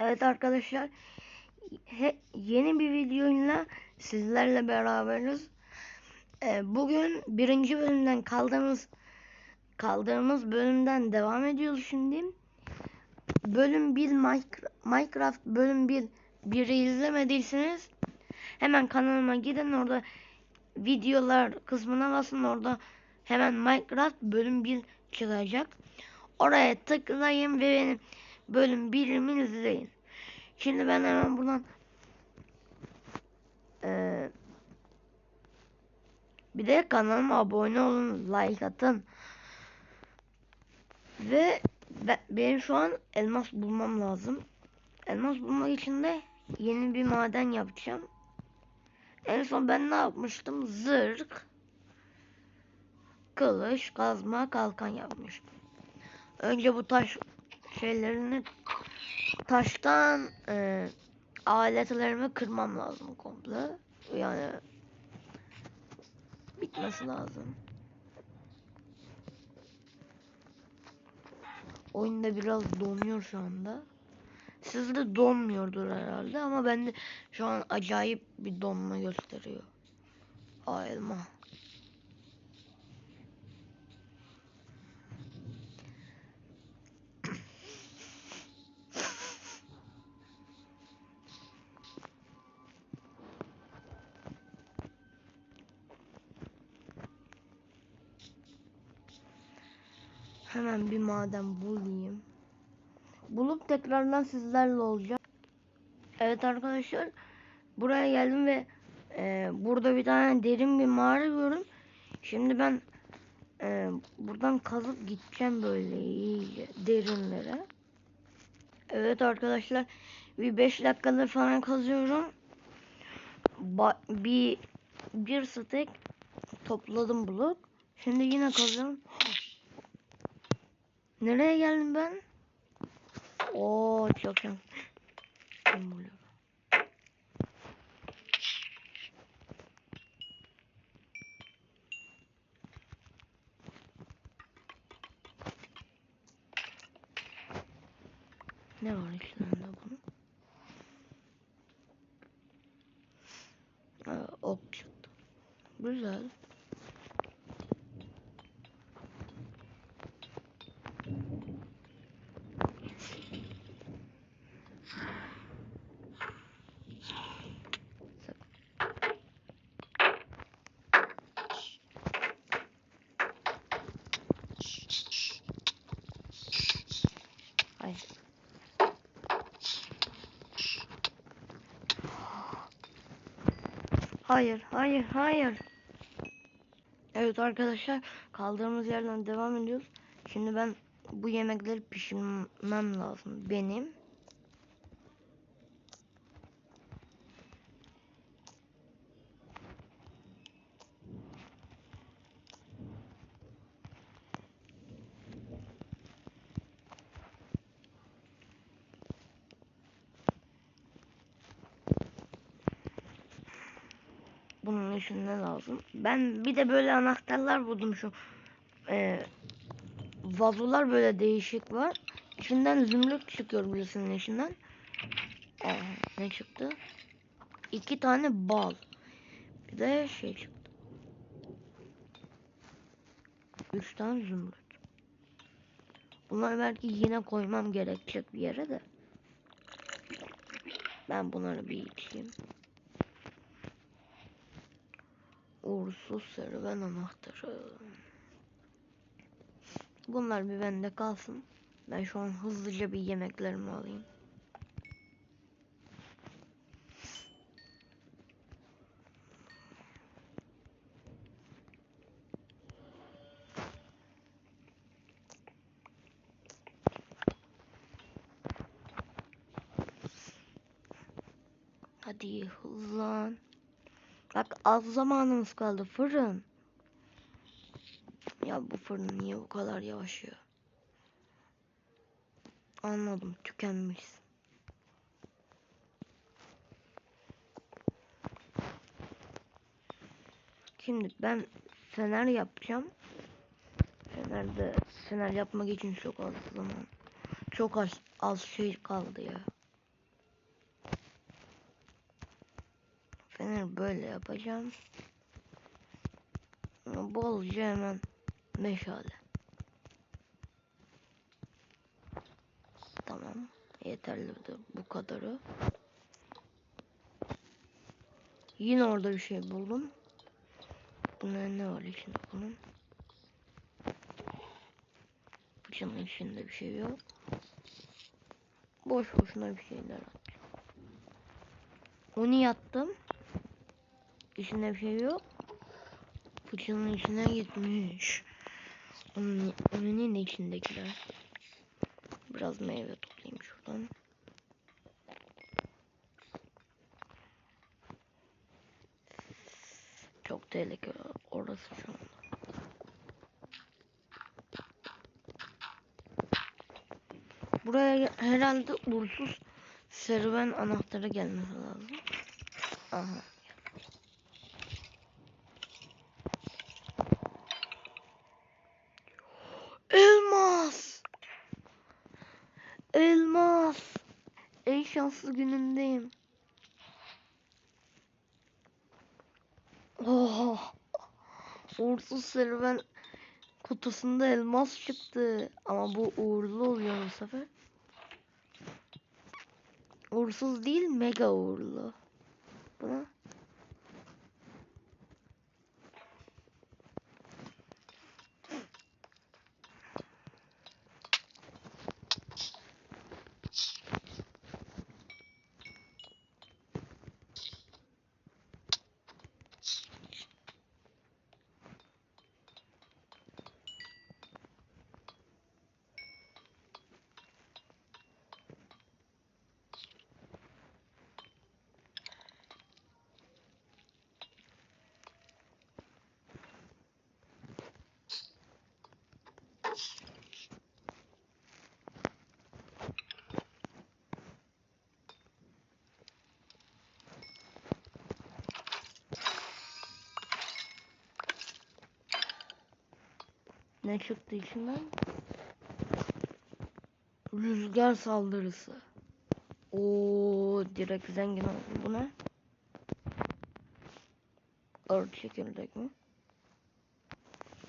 Evet arkadaşlar he- yeni bir videoyla sizlerle beraberiz. Ee, bugün birinci bölümden kaldığımız kaldığımız bölümden devam ediyoruz şimdi. Bölüm 1 Minecraft bölüm 1 1'i izlemediyseniz hemen kanalıma gidin orada videolar kısmına basın orada hemen Minecraft bölüm 1 çıkacak. Oraya tıklayın ve benim bölüm 1'imi izleyin. Şimdi ben hemen buradan eee, bir de kanalıma abone olun, like atın. Ve be- benim şu an elmas bulmam lazım. Elmas bulmak için de yeni bir maden yapacağım. En son ben ne yapmıştım? Zırh, kılıç, kazma, kalkan yapmıştım. Önce bu taş şeylerini taştan e, aletlerimi kırmam lazım komple. Yani bitmesi lazım. Oyunda biraz donuyor şu anda. Sizde donmuyordur herhalde ama bende şu an acayip bir donma gösteriyor. Aa elma. Hemen bir maden bulayım. Bulup tekrardan sizlerle olacağım. Evet arkadaşlar. Buraya geldim ve e, burada bir tane derin bir mağara gördüm. Şimdi ben e, buradan kazıp gideceğim böyle iyice derinlere. Evet arkadaşlar. Bir 5 dakikadır falan kazıyorum. Ba- bir bir stek topladım blok. Şimdi yine kazıyorum. Nereye geldim ben? Oo çok şans. Hayır, hayır, hayır. Evet arkadaşlar, kaldığımız yerden devam ediyoruz. Şimdi ben bu yemekleri pişirmem lazım benim. Bunun için ne lazım? Ben bir de böyle anahtarlar buldum şu. E, vazolar böyle değişik var. İçinden zümrüt çıkıyor birisinin içinden. Aa, ne çıktı? İki tane bal. Bir de şey çıktı. Üç tane zümrüt. Bunları belki yine koymam gerekecek bir yere de. Ben bunları bir içeyim. Uğursuz serüven anahtarı. Bunlar bir bende kalsın. Ben şu an hızlıca bir yemeklerimi alayım. Hadi hızlan. Bak az zamanımız kaldı fırın. Ya bu fırın niye bu kadar yavaş ya? Anladım tükenmiş. Şimdi ben fener yapacağım. Fenerde fener yapmak için çok az zaman. Çok az, az şey kaldı ya. Fener böyle yapacağım. Bolca hemen meşale. Tamam. Yeterlidir bu kadarı. Yine orada bir şey buldum. Bunun ne var içinde bunun? Fıçının içinde bir şey yok. Boş boşuna bir şeyler at. Onu yattım. İçinde bir şey yok. Fıçının içine gitmiş. Onun, onun içindekiler? Biraz meyve toplayayım şuradan. Çok tehlikeli orası şu anda. Buraya herhalde uğursuz serüven anahtarı gelmesi lazım. Aha. Elmas. Elmas. En şanslı günündeyim. Oha. Uğursuz serüven kutusunda elmas çıktı. Ama bu uğurlu oluyor bu sefer. Uğursuz değil mega uğurlu. Buna ne çıktı içinden? Rüzgar saldırısı. Oo, direkt zengin oldum. Bu ne? Ağır çekirdek mi?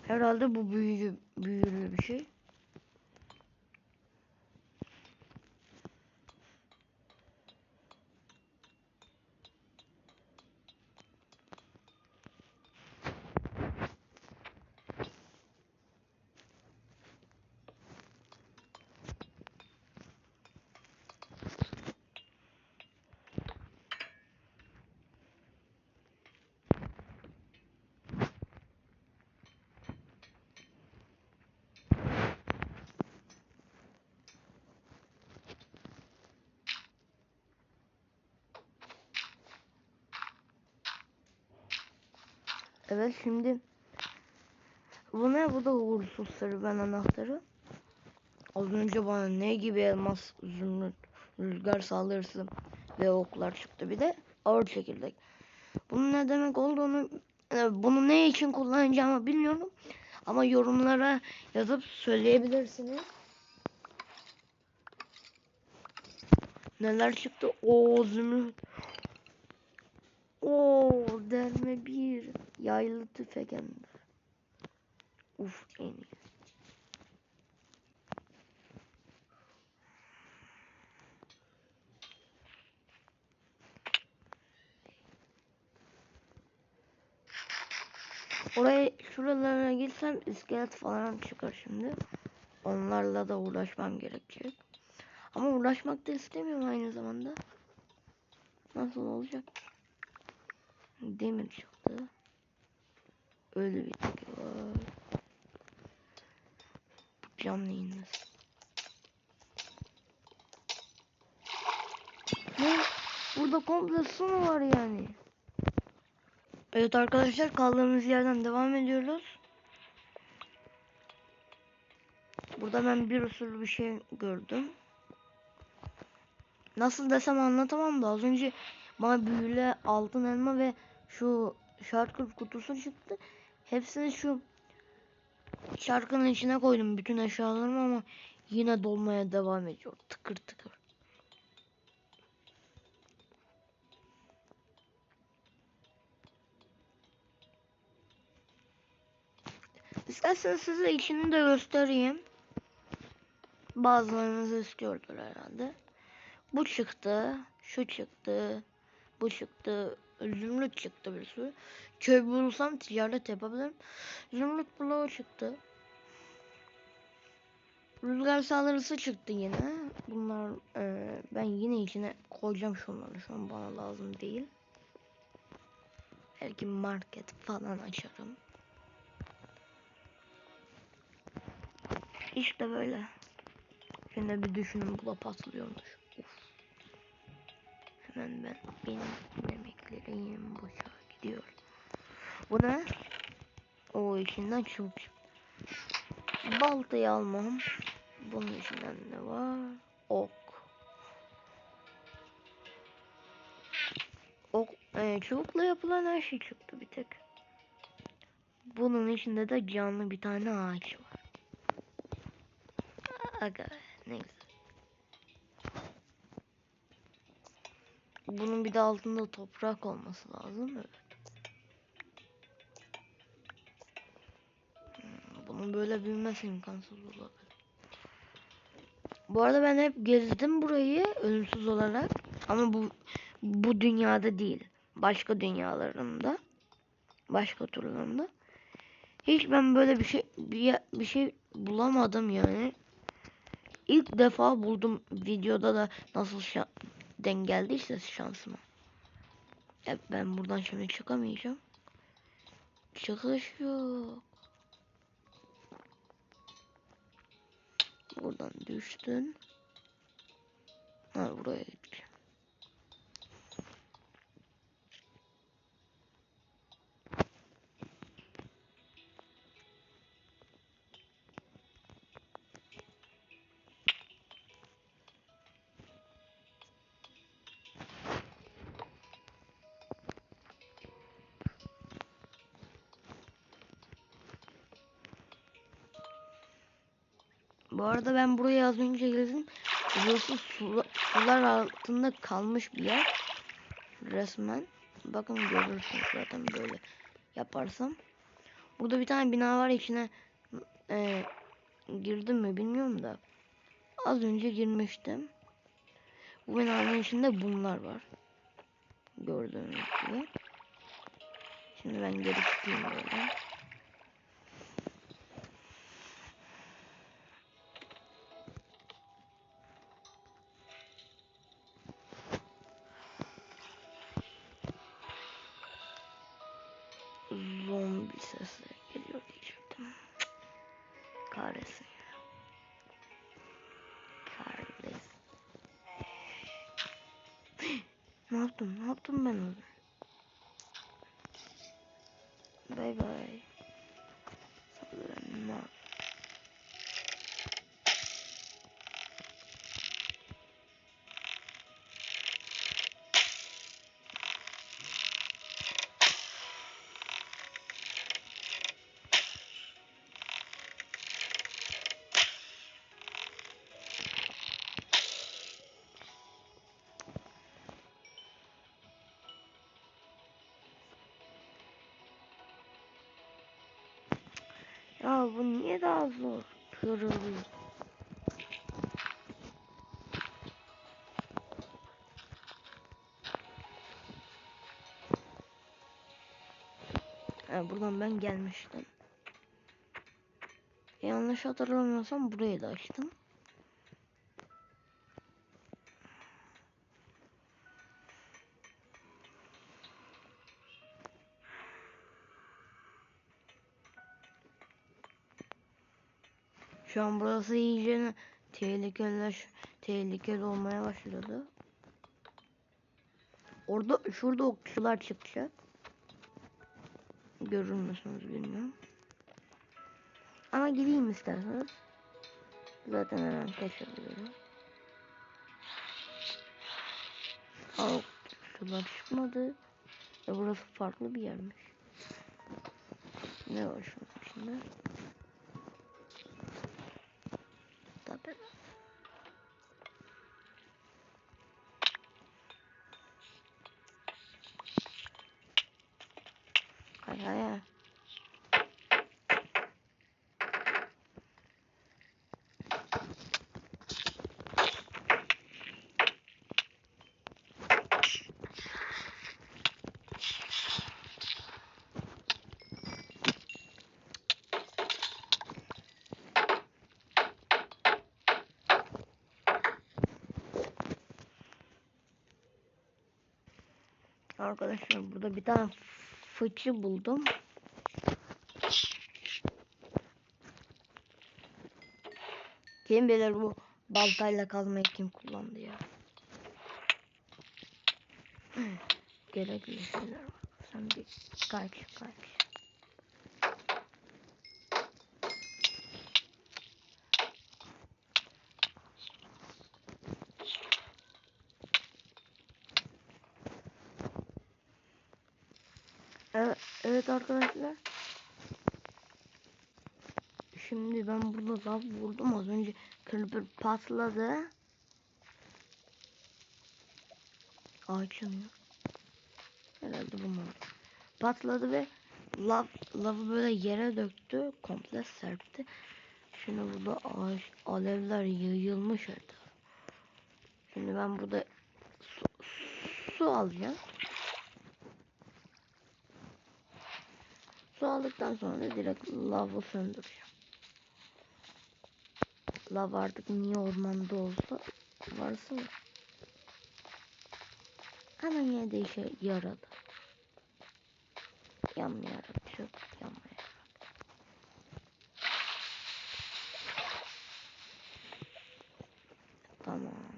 Herhalde bu büyücü büyülü bir şey. Evet şimdi bu ne? Bu da uğursuz serüven anahtarı. Az önce bana ne gibi elmas, zümrüt, rüzgar saldırısı ve oklar çıktı. Bir de ağır çekirdek. Bunun ne demek olduğunu, e, bunu ne için kullanacağımı bilmiyorum. Ama yorumlara yazıp söyleyebilirsiniz. Neler çıktı? O zümrüt. Oo derme bir yaylı tüfek hem de. Uf en iyi. Oraya şuralara gitsem iskelet falan çıkar şimdi. Onlarla da uğraşmam gerekecek. Ama uğraşmak da istemiyorum aynı zamanda. Nasıl olacak? Demir çıktı. Öyle bir teki var. Canlı. Ne? Burada komple su mu var yani? Evet arkadaşlar kaldığımız yerden devam ediyoruz. Burada ben bir usul bir şey gördüm. Nasıl desem anlatamam da az önce bana büyülü altın elma ve şu şarkı kutusu çıktı. Hepsini şu şarkının içine koydum bütün eşyalarımı ama yine dolmaya devam ediyor. Tıkır tıkır. İsterseniz size içini de göstereyim. Bazılarınız istiyordur herhalde. Bu çıktı, şu çıktı, bu çıktı, Zümrüt çıktı bir sürü. Köy bulursam ticaret yapabilirim. Zümrüt bloğu çıktı. Rüzgar saldırısı çıktı yine. Bunlar e, ben yine içine koyacağım şunları. Şu an bana lazım değil. Belki market falan açarım. İşte böyle. Şimdi bir düşünün bu da patlıyormuş. Hemen ben benim yemeklerim boşa gidiyor. Bu ne? O içinden çok. Baltayı almam. Bunun içinden ne var? Ok. Ok, e, çubukla yapılan her şey çıktı bir tek. Bunun içinde de canlı bir tane ağaç var. Aga ne Bunun bir de altında toprak olması lazım evet. Hmm, Bunun böyle büyümesi imkansız olabilir. Bu arada ben hep gezdim burayı ölümsüz olarak ama bu bu dünyada değil. Başka dünyalarında. Başka turlarında. Hiç ben böyle bir şey bir, bir şey bulamadım yani. İlk defa buldum videoda da nasıl şa denk geldiyse şansıma. Ya ben buradan şimdi çıkamayacağım. Çıkış yok. Buradan düştün. Ha buraya gideceğim. Bu arada ben buraya az önce gezdim. Burası sula- sular altında kalmış bir yer. Resmen. Bakın görürsünüz zaten böyle yaparsam. Burada bir tane bina var içine e, girdim mi bilmiyorum da. Az önce girmiştim. Bu binanın içinde bunlar var. Gördüğünüz gibi. Şimdi ben geri çıkayım böyle. Yaptım? Ne yaptım ben orada? Sanırım ne niye daha zor? Kırılıyor. Ha, buradan ben gelmiştim. Yanlış hatırlamıyorsam burayı da açtım. Şu an burası iyice tehlikelileş, tehlikeli olmaya başladı. Orada şurada okçular çıkacak. Görür müsünüz bilmiyorum. Ama gideyim isterseniz. Zaten hemen kaçabiliyorum. Aa, okçular çıkmadı. E burası farklı bir yermiş. Ne var şunun içinde? Arkadaşlar burada bir tane fıçı buldum. Kim bilir bu baltayla kazmayı kim kullandı ya. Gerekli şeyler var. Sen bir kaç kaç. Evet, arkadaşlar. Şimdi ben burada lav vurdum az önce creeper patladı. Ağaç yanıyor. Herhalde bunlar. Patladı ve lav, lavı böyle yere döktü. Komple serpti. Şimdi burada ağaç alevler yayılmış etraf. Şimdi ben burada su, su alacağım. Su aldıktan sonra direkt lavı söndüreceğim. Lav artık niye ormanda olsa varsın. Hemen yine de işe yaradı. Yanmayarak çok yanmayarak. Tamam.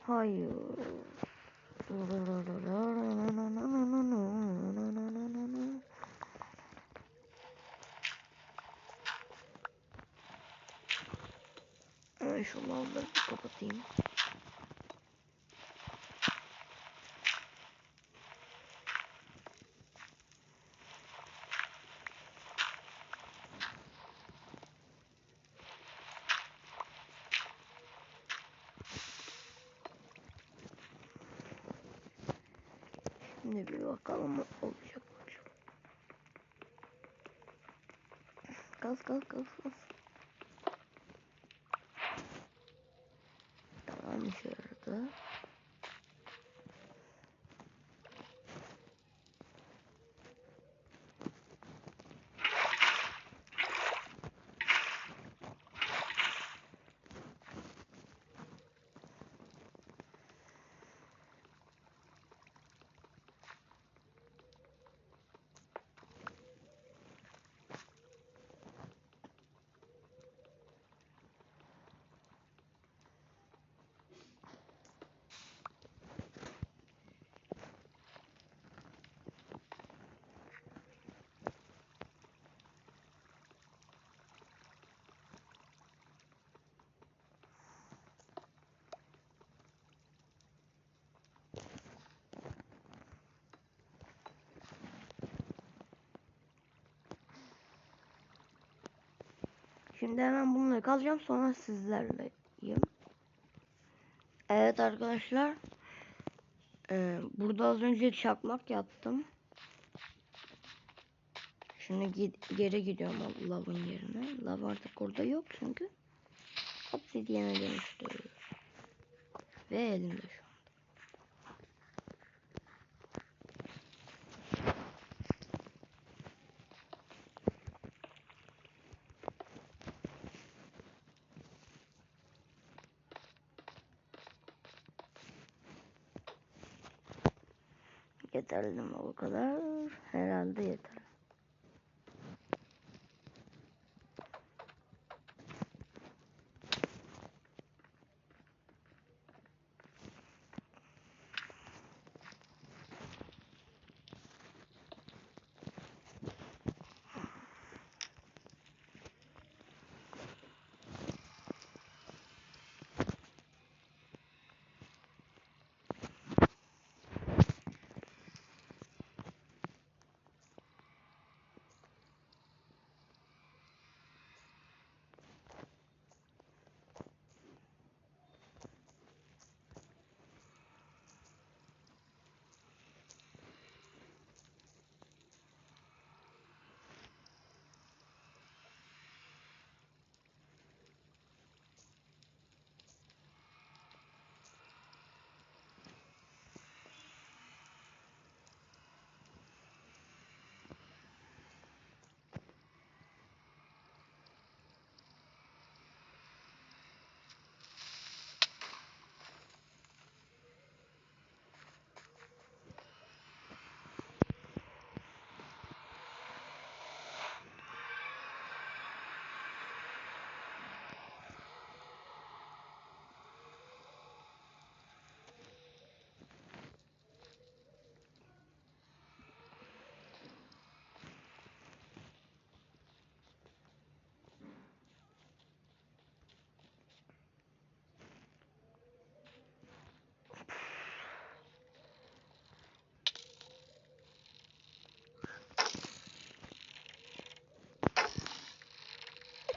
Hayır. Ben şu lavları bir kapatayım. Şimdi bir bakalım olacak mı? Gaz gaz gaz gaz. Tamam işe yaradı. Şimdi hemen bunları kalacağım sonra sizlerleyim. Evet arkadaşlar. Ee, burada az önce çakmak yaptım. Şimdi geri gidiyorum lavın yerine. Lav artık orada yok çünkü. Obsidiyen'e dönüştü. Ve elimde şu an. Yeterli mi o kadar? Herhalde yeter.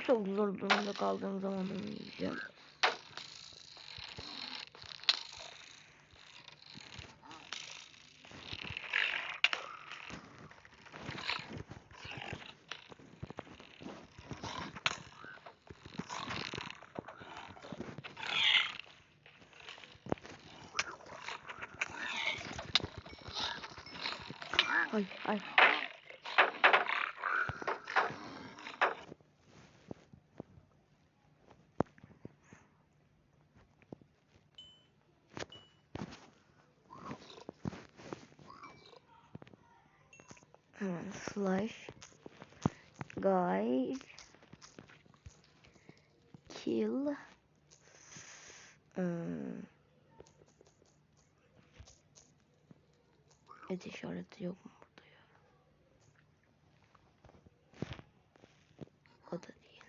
Çok zor durumda kaldığım zaman oynayacağım. Slash guys kill. Hmm. et işareti yok mu burada ya? O da değil.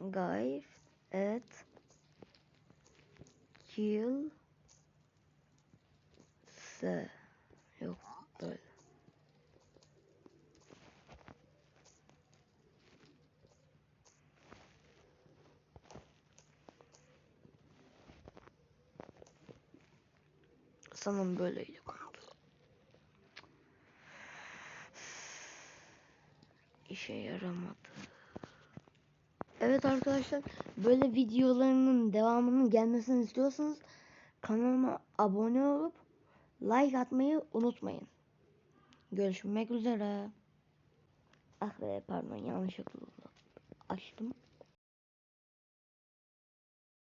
Guys et kill se yok böyle. Sanırım böyleydi komut. İşe yaramadı. Evet arkadaşlar böyle videolarımın devamının gelmesini istiyorsanız kanalıma abone olup like atmayı unutmayın. Görüşmek üzere. Ah be pardon yanlışlıkla açtım.